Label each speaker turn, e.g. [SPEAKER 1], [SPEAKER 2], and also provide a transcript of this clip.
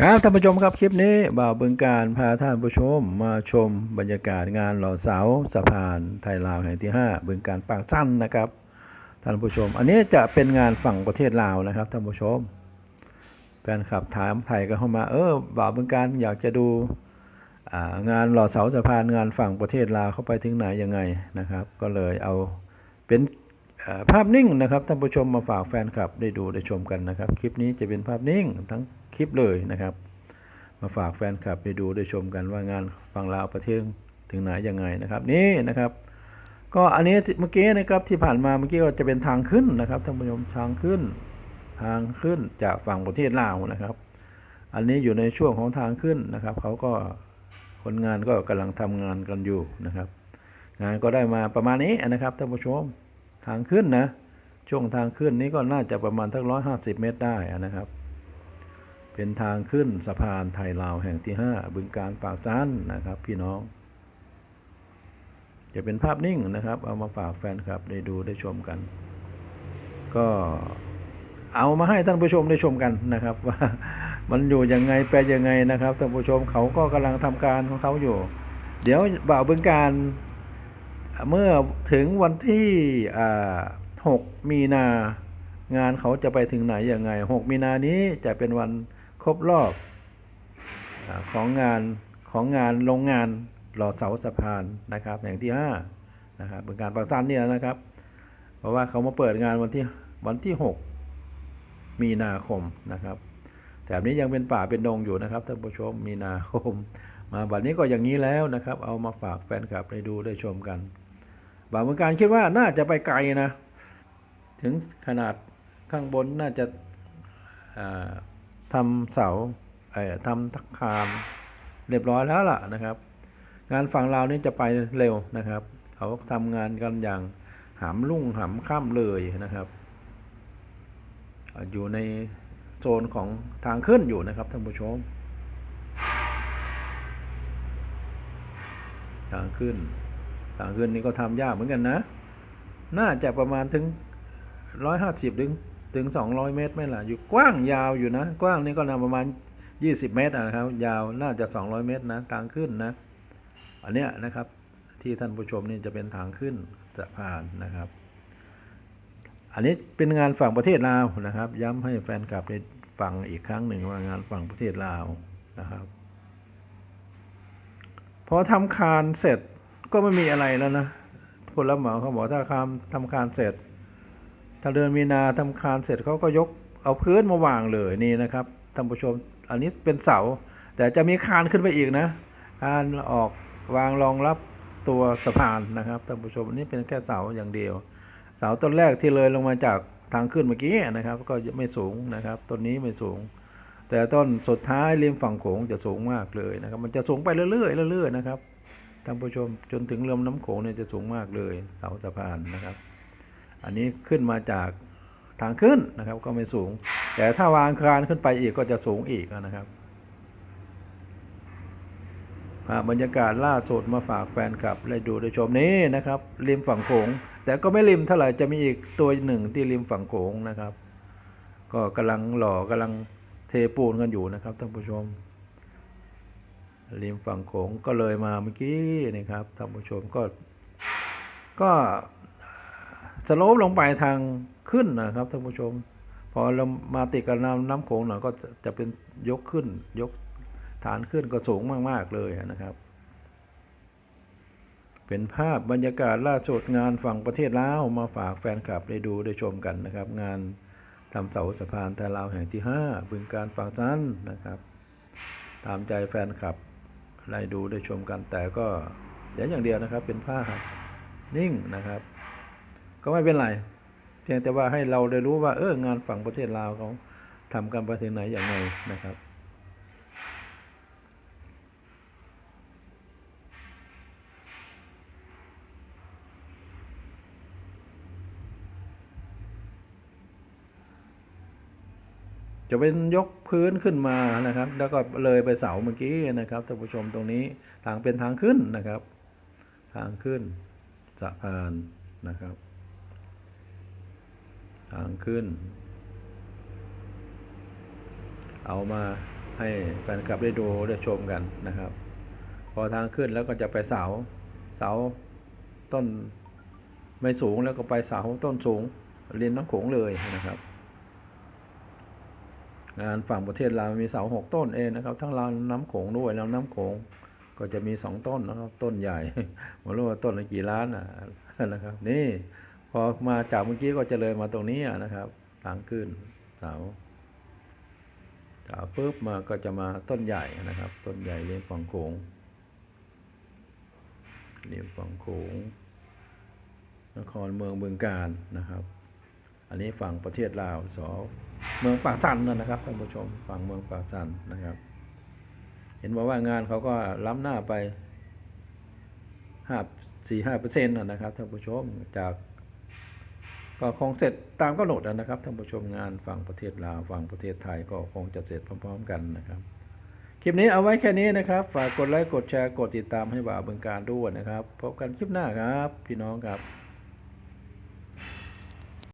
[SPEAKER 1] ครับท่านผู้ชมครับคลิปนี้บ่าวบึงการพาท่านผู้ชมมาชมบรรยากาศงานหล่อเสาสะพานไทยลาวแห่งที่5บึงการปากสั้นนะครับท่านผู้ชม อันนี้จะเป็นงานฝั่งประเทศลาวนะครับท่านผู้ชมแฟนคลับถามไทยก็เข้ามาเออบ่าวบึงการอยากจะดูงานหล่อเสาสะพานงานฝั่งประเทศลาวเข้าไปถึงไหนยังไงนะครับ ก็เลยเอาเป็นภาพนิ่งนะครับท่านผู้ชมมาฝากแฟนคลับได้ดูได้ชมกันนะครับ คลิปนี้จะเป็นภาพนิ่งทั้ง คลิปเลยนะครับ มาฝากแฟนคลับได้ดูได้ชมกันว่างานฝั่งลาวประเทศถึงไหนยังไงนะครับ นี่นะครับ ก็อันนี้เมื่อกี้นะครับที่ผ่านมาเมื่อกี้ก็จะเป็นทางขึ้นนะครับท่านผู้ชมทางขึ้น ทางขึ้นจากฝั่งประเทศลาวนะครับ อันนี้อยู่ในช่วงของทางขึ้นนะครับเขาก็คนงานก็กำลังทำงานกันอยู่นะครับ งานก็ได้มาประมาณนี้นะครับท่านผู้ชมทางขึ้นนะช่วงทางขึ้นนี้ก็น่าจะประมาณทักร้อยห้าสิบเมตรได้นะครับ เป็นทางขึ้นสะพานไทยลาวแห่งที่ 5 บึงการปากจันนะครับพี่น้อง จะเป็นภาพนิ่งนะครับ เอามาฝากแฟนคลับได้ดูได้ชมกัน ก็เอามาให้ท่านผู้ชมได้ชมกันนะครับว่ามันอยู่ยังไงไปยังไงนะครับท่านผู้ชมเขาก็กำลังทำการของเขาอยู่ เดี๋ยวบ่าวบึงการเมื่อถึงวันที่อ่า6มีนางานเขาจะไปถึงไหนยังไง 6 มีนานี้จะเป็นวัน ครบรอบอของงานของงานโรงงานหล่อเสาสะพานนะครับแห่งที่5นะครับเป็นการประสานเนี่ยนะครับ เพราะว่าเขามาเปิดงานวันที่วันที่ 6 มีนาคมนะครับแถบนี้ยังเป็นป่าเป็นดงอยู่นะครับท่านผู้ชมมีนาคม มาบัดนี้ก็อย่างนี้แล้วนะครับ เอามาฝากแฟนคลับได้ดูได้ชมกันบางเมืองการคิดว่าน่าจะไปไกลนะ ถึงขนาดข้างบนน่าจะอ่า ทำเสาเอ่อทำทักคานเรียบร้อยแล้วล่ะนะครับ งานฝั่งเราวนี่จะไปเร็วนะครับ เขาทำงานกันอย่างหามลุ่งหามข้ามเลยนะครับ อยู่ในโซนของทางขึ้นอยู่นะครับท่านผู้ชม ทางขึ้น ทางขึ้นนี่ก็ทำยากเหมือนกันนะ น่าจะประมาณถึงร้อยห้าสิบถึง ถึงสองร้อยเมตรไหมล่ะ อยู่กว้างยาวอยู่นะ กว้างนี่ก็นาประมาณยี่สิบเมตรนะครับ ยาวน่าจะสองร้อยเมตรนะทางขึ้นนะ อันเนี้ยนะครับที่ท่านผู้ชมนี่จะเป็นทางขึ้นสะพานนะครับ อันนี้เป็นงานฝั่งประเทศลาวนะครับ ย้ำให้แฟนคลับได้ฟังอีกครั้งหนึ่งว่างานฝั่งประเทศลาวนะครับพอทำคานเสร็จก็ไม่มีอะไรแล้วนะคนรับเหมาเขาบอกถ้าคามทำคานเสร็จ ถ้าเดือนมีนาทำคานเสร็จเขาก็ยกเอาพื้นมาวางเลยนี่นะครับท่านผู้ชมอันนี้เป็นเสา แต่จะมีคานขึ้นไปอีกนะคานออกวางรองรับตัวสะพานนะครับท่านผู้ชมอันนี้เป็นแค่เสาอย่างเดียว เสาต้นแรกที่เลยลงมาจากทางขึ้นเมื่อกี้นะครับ ก็ไม่สูงนะครับต้นนี้ไม่สูง แต่ต้นสุดท้ายริมฝั่งโขงจะสูงมากเลยนะครับ มันจะสูงไปเรื่อยๆเรื่อยๆนะครับท่านผู้ชมจนถึงลำน้ำโขงเนี่ยจะสูงมากเลย เสาสะพานนะครับ อันนี้ขึ้นมาจากทางขึ้นนะครับก็ไม่สูง แต่ถ้าวางคานขึ้นไปอีกก็จะสูงอีกนะครับภาพบรรยากาศล่าสุดมาฝากแฟนคลับได้ดูได้ชมนี้นะครับ ริมฝั่งโขงแต่ก็ไม่ริมเท่าไหร่จะมีอีกตัวหนึ่งที่ริมฝั่งโขงนะครับ ก็กำลังหล่อกำลังเทปูนกันอยู่นะครับท่านผู้ชม ริมฝั่งโขงก็เลยมาเมื่อกี้นะครับท่านผู้ชมก็ก็ สโลปลงไปทางขึ้นนะครับท่านผู้ชม พอเรามาติดกับน้ำน้ำโขงหน่อยก็จะจะเป็นยกขึ้น ยกฐานขึ้นก็สูงมาก ๆ เลยนะครับ เป็นภาพบรรยากาศล่าสุดงานฝั่งประเทศลาวมาฝากแฟนคลับได้ดูได้ชมกันนะครับ งานทำเสาสะพานไทยลาวแห่งที่ 5 บึงการปากจันนะครับ ตามใจแฟนคลับได้ดูได้ชมกันแต่ก็เดี๋ยวอย่างเดียวนะครับเป็นภาพนิ่งนะครับ ก็ไม่เป็นไรเพียงแต่ว่าให้เราได้รู้ว่า เอองานฝั่งประเทศลาวเขาทำกันไปถึงไหนอย่างไรนะครับจะเป็นยกพื้นขึ้นมานะครับ แล้วก็เลยไปเสาเมื่อกี้นะครับท่านผู้ชมตรงนี้ทางเป็นทางขึ้นนะครับ ทางขึ้นสะพานนะครับ ทางขึ้น เอามาให้แฟนคลับได้ดูได้ชมกันนะครับ พอทางขึ้นแล้วก็จะไปเสา เสาต้นไม่สูงแล้วก็ไปเสาต้นสูงเรียนน้ำโขงเลยนะครับ งานฝั่งประเทศลาวมีเสาหกต้นเองนะครับ ทั้งลานน้ำโขงด้วยแล้วน้ำโขงก็จะมีสองต้นนะครับ ต้นใหญ่ไม่รู้ว่าต้นละกี่ล้านอะนะครับนี่ อมาจากเมื่อกี้ก็จะเลยมาตรงนี้นะครับทางขึ้นเสาเสาปุ๊บมาก็จะมาต้นใหญ่นะครับ ต้นใหญ่เลี้ยงฝั่งโขงเลี้ยงฝั่งโขงนครเมืองบึงการนะครับ อันนี้ฝั่งประเทศลาวสเมืองปากสันนะนะครับท่านผู้ชมฝั่งเมืองปากสันนะครับ เห็นบอกว่างานเขาก็ล้ำหน้าไปห้าสี่ห้าเปอร์เซ็นต์นะครับท่านผู้ชมจาก ก็คงเสร็จตามกำหนดนะครับท่านผู้ชมงานฝั่งประเทศลาวฝั่งประเทศไทยก็คงจะเสร็จพร้อม ๆ กันนะครับ คลิปนี้เอาไว้แค่นี้นะครับ ฝากกดไลค์กดแชร์กดติดตามให้บ่าวบึงการด้วยนะครับ พบกันคลิปหน้าครับ พี่น้องครับ